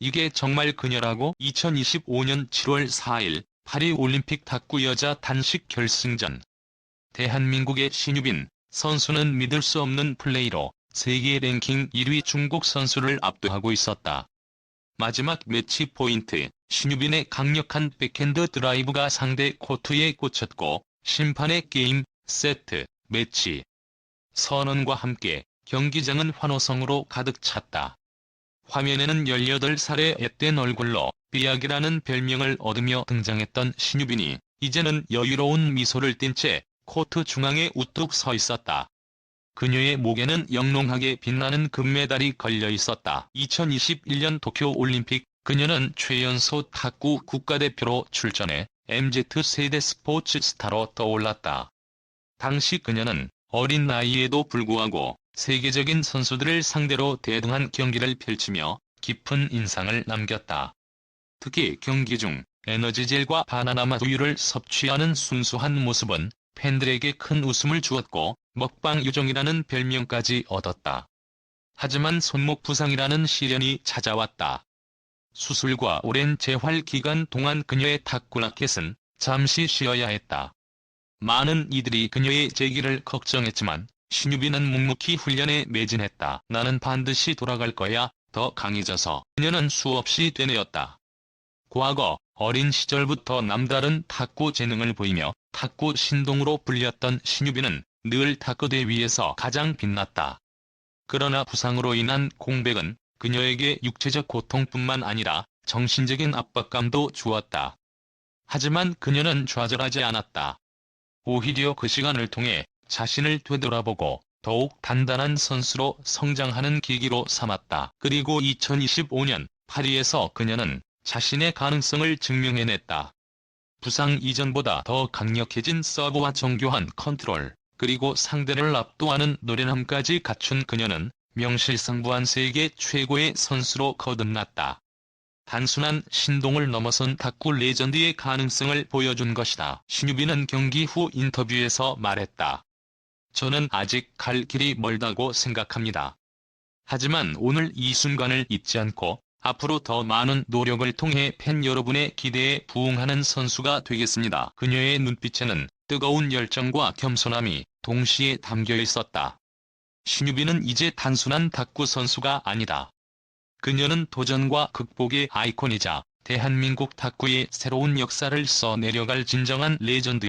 이게 정말 그녀라고 2025년 7월 4일 파리올림픽 탁구 여자 단식 결승전. 대한민국의 신유빈 선수는 믿을 수 없는 플레이로 세계 랭킹 1위 중국 선수를 압도하고 있었다. 마지막 매치 포인트, 신유빈의 강력한 백핸드 드라이브가 상대 코트에 꽂혔고 심판의 게임, 세트, 매치 선언과 함께 경기장은 환호성으로 가득 찼다. 화면에는 18살의 앳된 얼굴로 삐약이라는 별명을 얻으며 등장했던 신유빈이 이제는 여유로운 미소를 띤 채 코트 중앙에 우뚝 서 있었다. 그녀의 목에는 영롱하게 빛나는 금메달이 걸려 있었다. 2021년 도쿄올림픽 그녀는 최연소 탁구 국가대표로 출전해 MZ세대 스포츠 스타로 떠올랐다. 당시 그녀는 어린 나이에도 불구하고 세계적인 선수들을 상대로 대등한 경기를 펼치며 깊은 인상을 남겼다. 특히 경기 중 에너지젤과 바나나맛 우유를 섭취하는 순수한 모습은 팬들에게 큰 웃음을 주었고 먹방 요정이라는 별명까지 얻었다. 하지만 손목 부상이라는 시련이 찾아왔다. 수술과 오랜 재활 기간 동안 그녀의 탁구 라켓은 잠시 쉬어야 했다. 많은 이들이 그녀의 재기를 걱정했지만 신유빈은 묵묵히 훈련에 매진했다. 나는 반드시 돌아갈 거야. 더 강해져서 그녀는 수없이 되뇌었다. 과거 어린 시절부터 남다른 탁구 재능을 보이며 탁구 신동으로 불렸던 신유빈은 늘 탁구대 위에서 가장 빛났다. 그러나 부상으로 인한 공백은 그녀에게 육체적 고통뿐만 아니라 정신적인 압박감도 주었다. 하지만 그녀는 좌절하지 않았다. 오히려 그 시간을 통해 자신을 되돌아보고 더욱 단단한 선수로 성장하는 계기로 삼았다. 그리고 2025년 파리에서 그녀는 자신의 가능성을 증명해냈다. 부상 이전보다 더 강력해진 서브와 정교한 컨트롤, 그리고 상대를 압도하는 노련함까지 갖춘 그녀는 명실상부한 세계 최고의 선수로 거듭났다. 단순한 신동을 넘어선 탁구 레전드의 가능성을 보여준 것이다. 신유빈은 경기 후 인터뷰에서 말했다. 저는 아직 갈 길이 멀다고 생각합니다. 하지만 오늘 이 순간을 잊지 않고 앞으로 더 많은 노력을 통해 팬 여러분의 기대에 부응하는 선수가 되겠습니다. 그녀의 눈빛에는 뜨거운 열정과 겸손함이 동시에 담겨 있었다. 신유빈은 이제 단순한 탁구 선수가 아니다. 그녀는 도전과 극복의 아이콘이자 대한민국 탁구의 새로운 역사를 써 내려갈 진정한 레전드